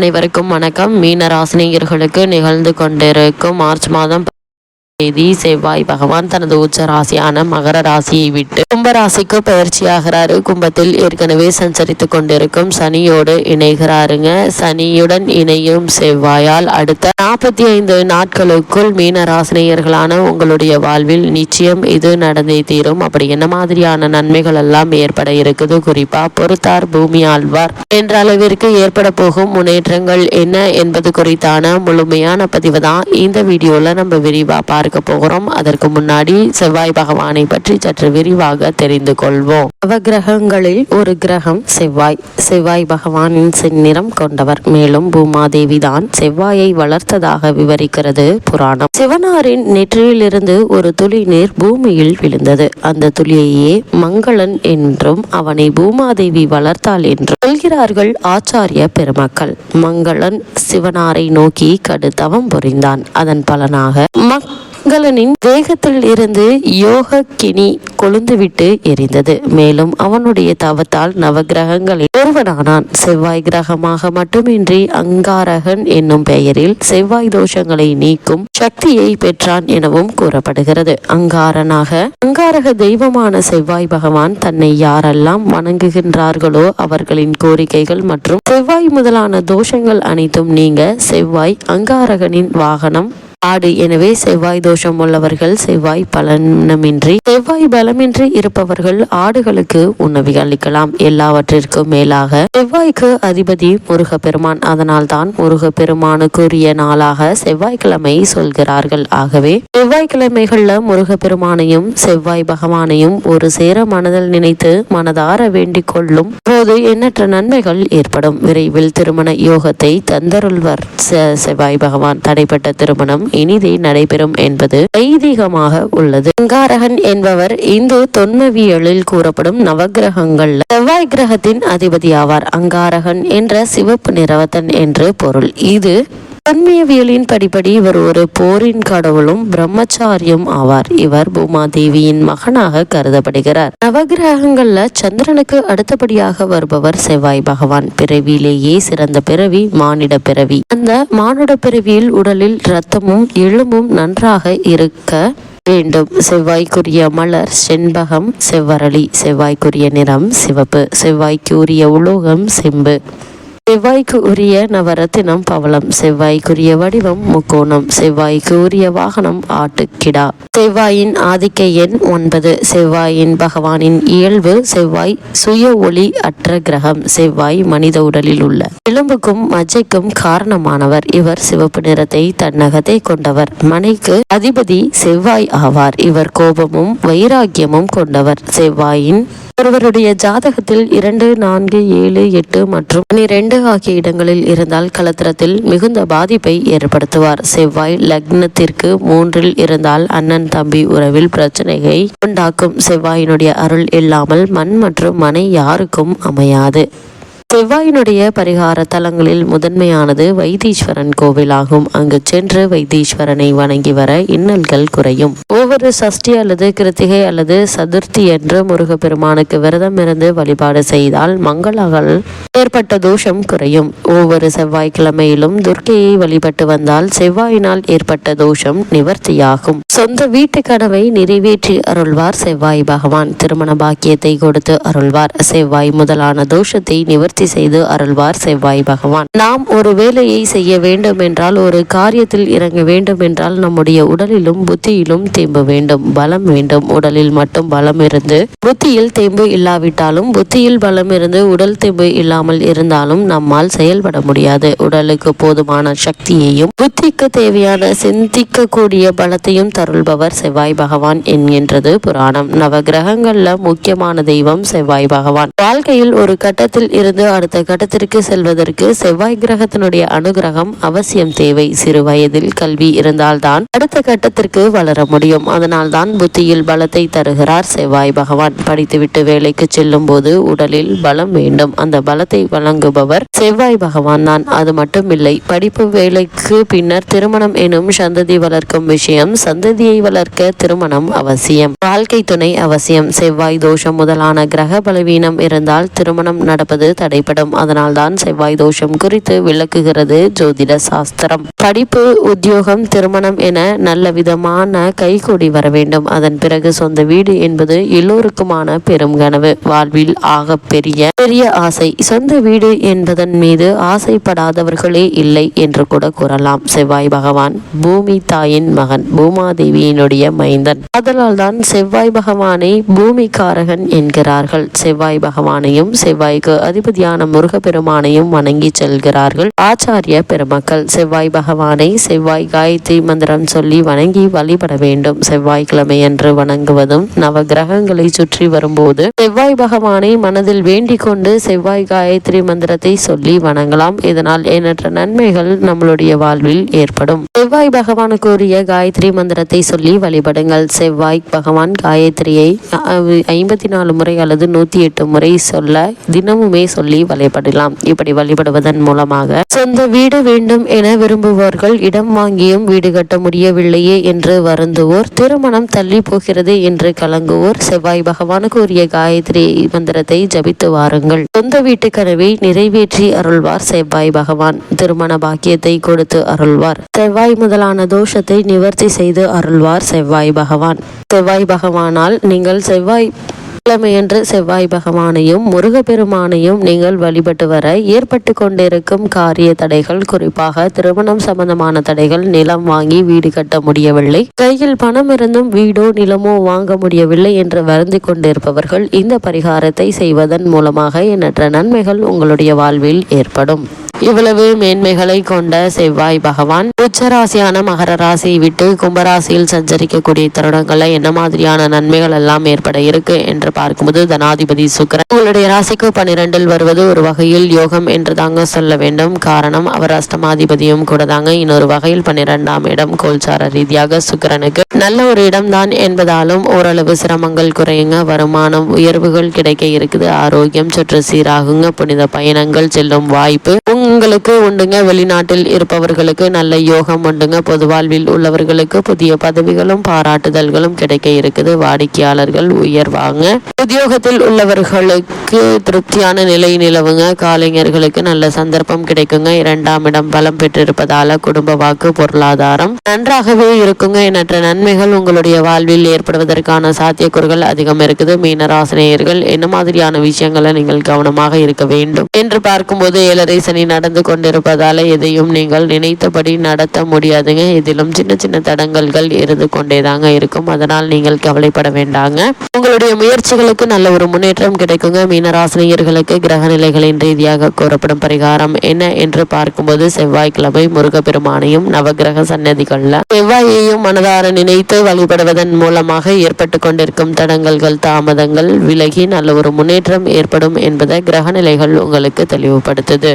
அனைவருக்கும் வணக்கம். மீனராசினியர்களுக்கு நிகழ்ந்து கொண்டிருக்கும் மார்ச் மாதம் தேதி செவ்வாய் பகவான் தனது உச்ச ராசியான மகர ராசியை விட்டு கும்ப ராசிக்கு பயிற்சியாகிறாரு. கும்பத்தில் ஏற்கனவே சஞ்சரித்து கொண்டிருக்கும் சனியோடு இணைகிறாருங்க. சனியுடன் இணையும் செவ்வாயால் அடுத்த நாற்பத்தி ஐந்து நாட்களுக்குள் மீன ராசினியர்களான உங்களுடைய வாழ்வில் நிச்சயம் இது நடந்தே தீரும். அப்படி என்ன மாதிரியான நன்மைகள் எல்லாம் ஏற்பட இருக்குது? குறிப்பா பொறுத்தார் பூமி ஆழ்வார். என்ற அளவிற்கு ஏற்பட போகும் முன்னேற்றங்கள் என்ன என்பது குறித்தான முழுமையான பதிவு தான் இந்த வீடியோல நம்ம விரிவா பார்க்க போகிறோம். அதற்கு முன்னாடி செவ்வாய் பகவானை பற்றி சற்று விரிவாக தெரிந்து கொள்வோம். நவகிரகங்களில் ஒரு கிரகம் செவ்வாய். செவ்வாய் பகவானின் செந்நிறம் கொண்டவர். மேலும் பூமாதேவி தான் செவ்வாயை வளர்த்ததாக விவரிக்கிறது புராணம். சிவனாரின் நெற்றியிலிருந்து ஒரு துளி நீர் பூமியில் விழுந்தது. அந்த துளியையே மங்களன் என்றும் அவனை பூமாதேவி வளர்த்தாள் என்றும் சொல்கிறார்கள் ஆச்சாரிய பெருமக்கள். மங்களன் சிவனாரை நோக்கி கடுத்தவம் புரிந்தான். அதன் பலனாக மக் மங்களனின் தேகத்தில் இருந்து யோக கினி கொழுந்துவிட்டு எரிந்தது. மேலும் அவனுடைய தவத்தால் நவகிரகங்களில் ஒருவனானான். செவ்வாய் கிரகமாக மட்டுமின்றி அங்காரகன் என்னும் பெயரில் செவ்வாய் தோஷங்களை நீக்கும் சக்தியை பெற்றான் எனவும் கூறப்படுகிறது. அங்காரனாக அங்காரக தெய்வமான செவ்வாய் பகவான் தன்னை யாரெல்லாம் வணங்குகின்றார்களோ அவர்களின் கோரிக்கைகள் மற்றும் செவ்வாய் முதலான தோஷங்கள் அனைத்தும் நீங்க செவ்வாய் அங்காரகனின் வாகனம் ஆடு. எனவே செவ்வாய் தோஷம் உள்ளவர்கள் செவ்வாய் பலனமின்றி செவ்வாய் பலமின்றி இருப்பவர்கள் ஆடுகளுக்கு உணவு அளிக்கலாம். எல்லாவற்றிற்கும் மேலாக செவ்வாய்க்கு அதிபதி முருகப்பெருமான். அதனால் தான் முருகப்பெருமானுக்குரிய நாளாக செவ்வாய்க்கிழமை சொல்கிறார்கள். ஆகவே செவ்வாய்க்கிழமைகள்ல முருகப்பெருமானையும் செவ்வாய் பகவானையும் ஒரு சேர மனதில் நினைத்து மனதார வேண்டிக் கொள்ளும் போது எண்ணற்ற நன்மைகள் ஏற்படும். விரைவில் திருமண யோகத்தை தந்தருள்வர் செ- செவ்வாய் பகவான். தடைப்பட்ட திருமணம் இனிதே நடைபெறும் என்பது ஐதீகமாக உள்ளது. அங்காரகன் என்பவர் இந்து தொன்மவியலில் கூறப்படும் நவகிரகங்கள் செவ்வாய் கிரகத்தின் அதிபதி ஆவார் அங்காரகன் என்ற சிவப்பு நிறவத்தன் என்று பொருள். இது தன்மியவியலின் படிப்படி இவர் ஒரு போரின் கடவுளும் பிரம்மச்சாரியும் ஆவார். இவர் பூமாதேவியின் மகனாக கருதப்படுகிறார். நவகிரகங்கள்ல சந்திரனுக்கு அடுத்தபடியாக வருபவர் செவ்வாய் பகவான். பிறவியிலேயே சிறந்த பிறவி மானிட பிறவி. அந்த மானுட பிறவியில் உடலில் இரத்தமும் எலும்பும் நன்றாக இருக்க வேண்டும். செவ்வாய்க்குரிய மலர் செண்பகம் செவ்வரளி. செவ்வாய்க்குரிய நிறம் சிவப்பு. செவ்வாய்க்குரிய உலோகம் செம்பு. செவ்வாய்க்கு உரிய நவரத்தினம் பவளம் செவ்வாய்க்குரிய வடிவம் முக்கோணம் செவ்வாய்க்கு உரிய வாகனம் ஆட்டுக்கிடா. செவ்வாயின் ஆதிக்க எண் ஒன்பது செவ்வாயின் பகவானின் இயல்பு செவ்வாய் சுய ஒளி அற்ற கிரகம் செவ்வாய் மனித உடலில் உள்ள. எலும்புக்கும் மஜ்ஜைக்கும் காரணமானவர் இவர் சிவப்பு நிறத்தை தன்னகத்தை கொண்டவர். மனைக்கு அதிபதி செவ்வாய் ஆவார். இவர் கோபமும் வைராக்கியமும் கொண்டவர். செவ்வாயின் ஒருவருடைய ஜாதகத்தில் இரண்டு நான்கு ஏழு எட்டு மற்றும் பனிரெண்டு ஆகிய இடங்களில் இருந்தால் கலத்திரத்தில் மிகுந்த பாதிப்பை ஏற்படுத்துவார். செவ்வாய் லக்னத்திற்கு மூன்றில் இருந்தால் அண்ணன் தம்பி உறவில் பிரச்சனையை உண்டாக்கும். செவ்வாயினுடைய அருள் இல்லாமல் மண் மற்றும் மனை யாருக்கும் அமையாது. செவ்வாயினுடைய பரிகார தலங்களில் முதன்மையானது வைத்தீஸ்வரன் கோவிலாகும். அங்கு சென்று வைத்தீஸ்வரனை வணங்கி வர இன்னல்கள் குறையும். ஒவ்வொரு சஷ்டி அல்லது கிருத்திகை அல்லது சதுர்த்தி என்று முருகப்பெருமானுக்கு விரதம் இருந்து வழிபாடு செய்தால் மங்களால் ஏற்பட்ட தோஷம் குறையும். ஒவ்வொரு செவ்வாய்க்கிழமையிலும் துர்க்கையை வழிபட்டு வந்தால் செவ்வாயினால் ஏற்பட்ட தோஷம் நிவர்த்தியாகும். சொந்த வீட்டு கனவை நிறைவேற்றி அருள்வார் செவ்வாய் பகவான். திருமண பாக்கியத்தை கொடுத்து அருள்வார். செவ்வாய் முதலான தோஷத்தை நிவர்த்தி செய்து அருள்வார் செவ்வாய் பகவான். நாம் ஒரு வேலையை செய்ய வேண்டும் என்றால் ஒரு காரியத்தில் இறங்க வேண்டும் என்றால் நம்முடைய உடலிலும் புத்தியிலும் தேம்பு வேண்டும். பலம் வேண்டும். உடலில் மட்டும் பலம் இருந்து புத்தியில் தேம்பு இல்லாவிட்டாலும் புத்தியில் பலம் இருந்து உடல் தேம்பு இல்லாமல் இருந்தாலும் நம்மால் செயல்பட முடியாது. உடலுக்கு போதுமான சக்தியையும் புத்திக்கு தேவையான சிந்திக்கக்கூடிய பலத்தையும் தருள்பவர் செவ்வாய் பகவான் என்கின்றது புராணம். நவகிரகங்கள்ல முக்கியமான தெய்வம் செவ்வாய் பகவான். வாழ்க்கையில் ஒரு கட்டத்தில் இருந்து அடுத்த கட்டத்திற்கு செல்வதற்கு செவ்வாய் கிரகத்தினுடைய அனுகிரகம் அவசியம் தேவை. சிறு வயதில் கல்வி இருந்தால்தான் அடுத்த கட்டத்திற்கு வளர முடியும். அதனால்தான் புத்தியில் பலத்தை தருகிறார் செவ்வாய் பகவான். படித்துவிட்டு வேலைக்கு செல்லும் போது உடலில் பலம் வேண்டும். அந்த பலத்தை வழங்குபவர் செவ்வாய் பகவான் தான். அது மட்டுமில்லை படிப்பு வேலைக்கு பின்னர் திருமணம் எனும் சந்ததி வளர்க்கும் விஷயம் சந்ததியை வளர்க்க திருமணம் அவசியம். வாழ்க்கை துணை அவசியம். செவ்வாய் தோஷம் முதலான கிரக பலவீனம் இருந்தால் திருமணம் நடப்பது தடை தடைப்படும் அதனால்தான் செவ்வாய் தோஷம் குறித்து விளக்குகிறது ஜோதிட சாஸ்திரம். படிப்பு உத்தியோகம் திருமணம் என நல்ல விதமான கைகூடி வர வேண்டும். அதன் பிறகு சொந்த வீடு என்பது எல்லோருக்குமான பெரும் கனவு. வாழ்வில் ஆக பெரிய பெரிய ஆசை. சொந்த வீடு என்பதன் மீது ஆசைப்படாதவர்களே இல்லை என்று கூட கூறலாம். செவ்வாய் பகவான் பூமி தாயின் மகன் பூமாதேவியினுடைய மைந்தன். அதனால் தான் செவ்வாய் பகவானை பூமிக்காரகன் என்கிறார்கள். செவ்வாய் பகவானையும் செவ்வாய்க்கு அதிபதியான முருகப்பெருமானையும் வணங்கி செல்கிறார்கள். ஆச்சாரிய பெருமக்கள் செவ்வாய் பகவானை செவ்வாய் காயத்ரி மந்திரம் சொல்லி வணங்கி வழிபட வேண்டும். செவ்வாய்க்கிழமை என்று வணங்குவதும் நவ கிரகங்களை சுற்றி வரும்போது செவ்வாய் பகவானை மனதில் வேண்டிக் கொண்டு செவ்வாய் காயத்ரி மந்திரத்தை சொல்லி வணங்கலாம். இதனால் எண்ணற்ற நன்மைகள் நம்மளுடைய வாழ்வில் ஏற்படும். செவ்வாய் பகவானுக்கு உரிய காயத்ரி மந்திரத்தை சொல்லி வழிபடுங்கள். செவ்வாய் பகவான் காயத்ரியை ஐம்பத்தி நாலு முறை அல்லது நூத்தி எட்டு முறை சொல்ல தினமுமே சொல்லி வழிபடலாம். இப்படி வழிபடுவதன் மூலமாக சொந்த வீடு வேண்டும் என விரும்புபவர்கள் இடம் வாங்கியும் வீடு கட்ட முடியவில்லையே என்று வருந்துவோர். திருமணம் தள்ளி போகிறது என்று கலங்குவோர். செவ்வாய் பகவானுக்கு உரிய காயத்ரி மந்திரத்தை ஜபித்து வாருங்கள். சொந்த வீட்டு கனவை நிறைவேற்றி அருள்வார் செவ்வாய் பகவான். திருமண பாக்கியத்தை கொடுத்து அருள்வார். செவ்வாய் முதலான தோஷத்தை நிவர்த்தி செய்து அருள்வார் செவ்வாய் பகவான். செவ்வாய் பகவானால் நீங்கள் செவ்வாய் கிழமையன்று செவ்வாய் பகவானையும் முருகப்பெருமானையும் நீங்கள் வழிபட்டு வர ஏற்பட்டு கொண்டிருக்கும் காரிய தடைகள் குறிப்பாக திருமணம் சம்பந்தமான தடைகள் நிலம் வாங்கி வீடு கட்ட முடியவில்லை. கையில் பணம் இருந்தும் வீடோ நிலமோ வாங்க முடியவில்லை என்று வருந்தி கொண்டிருப்பவர்கள் இந்த பரிகாரத்தை செய்வதன் மூலமாக எண்ணற்ற நன்மைகள் உங்களுடைய வாழ்வில் ஏற்படும். இவ்வளவு மேன்மைகளை கொண்ட செவ்வாய் பகவான் உச்சராசியான மகர ராசியை விட்டு கும்பராசியில் சஞ்சரிக்கக்கூடிய தருணங்கள்ல என்ன மாதிரியான நன்மைகள் எல்லாம் ஏற்பட இருக்கு என்று பார்க்கும்போது தனாதிபதி சுக்கரன் உங்களுடைய ராசிக்கு பன்னிரெண்டில் வருவது ஒரு வகையில் யோகம் என்று தாங்க சொல்ல வேண்டும். காரணம் அவர் அஷ்டமாதிபதியும் கூட தாங்க இன்னொரு வகையில் பன்னிரெண்டாம் இடம் கோல்சார ரீதியாக சுக்கரனுக்கு. நல்ல ஒரு இடம்தான் என்பதாலும் ஓரளவு சிரமங்கள் குறையுங்க. வருமானம் உயர்வுகள் கிடைக்க இருக்குது. ஆரோக்கியம் சுற்று சீராகுங்க. புனித பயணங்கள் செல்லும் வாய்ப்பு. உங்களுக்கு உண்டுங்க. வெளிநாட்டில் இருப்பவர்களுக்கு நல்ல யோகம் உண்டுங்க. பொது வாழ்வில் உள்ளவர்களுக்கு புதிய பதவிகளும் பாராட்டுதல்களும் கிடைக்க இருக்குது. வாடிக்கையாளர்கள் உயர்வாங்க. உத்தியோகத்தில் உள்ளவர்களுக்கு திருப்தியான நிலை நிலவுங்க. காலைஞர்களுக்கு நல்ல சந்தர்ப்பம் கிடைக்குங்க. இரண்டாம் இடம் பலம் பெற்றிருப்பதால குடும்ப வாக்கு பொருளாதாரம் நன்றாகவே இருக்குங்க. எண்ணற்ற நன்மைகள் உங்களுடைய வாழ்வில் ஏற்படுவதற்கான சாத்தியக்கூறுகள் அதிகம் இருக்குது. மீனராசினியர்கள் என்ன மாதிரியான விஷயங்களை நீங்கள் கவனமாக இருக்க வேண்டும் என்று பார்க்கும்போது ஏழரை சனி நடந்து கொண்டிருப்பதால எதையும் நீங்கள் நினைத்தபடி நடத்த முடியாதுங்க. இதிலும் சின்ன சின்ன தடங்கல்கள் இருந்து கொண்டேதாங்க இருக்கும். அதனால் நீங்கள் கவலைப்பட வேண்டாங்க. உங்களுடைய முயற்சிகளுக்கு நல்ல ஒரு முன்னேற்றம் கிடைக்குங்க. மீனராசினியர்களுக்கு கிரக நிலைகளின் ரீதியாக கூறப்படும் பரிகாரம் என்ன என்று பார்க்கும்போது செவ்வாய்க்கிழமை முருகப்பெருமானையும் நவகிரக சன்னதிகள்ல செவ்வாயையும் மனதார நினைத்து வழிபடுவதன் மூலமாக ஏற்பட்டு கொண்டிருக்கும் தடங்கல்கள் தாமதங்கள் விலகி நல்ல ஒரு முன்னேற்றம் ஏற்படும் என்பதை கிரக நிலைகள் உங்களுக்கு தெளிவுபடுத்துது.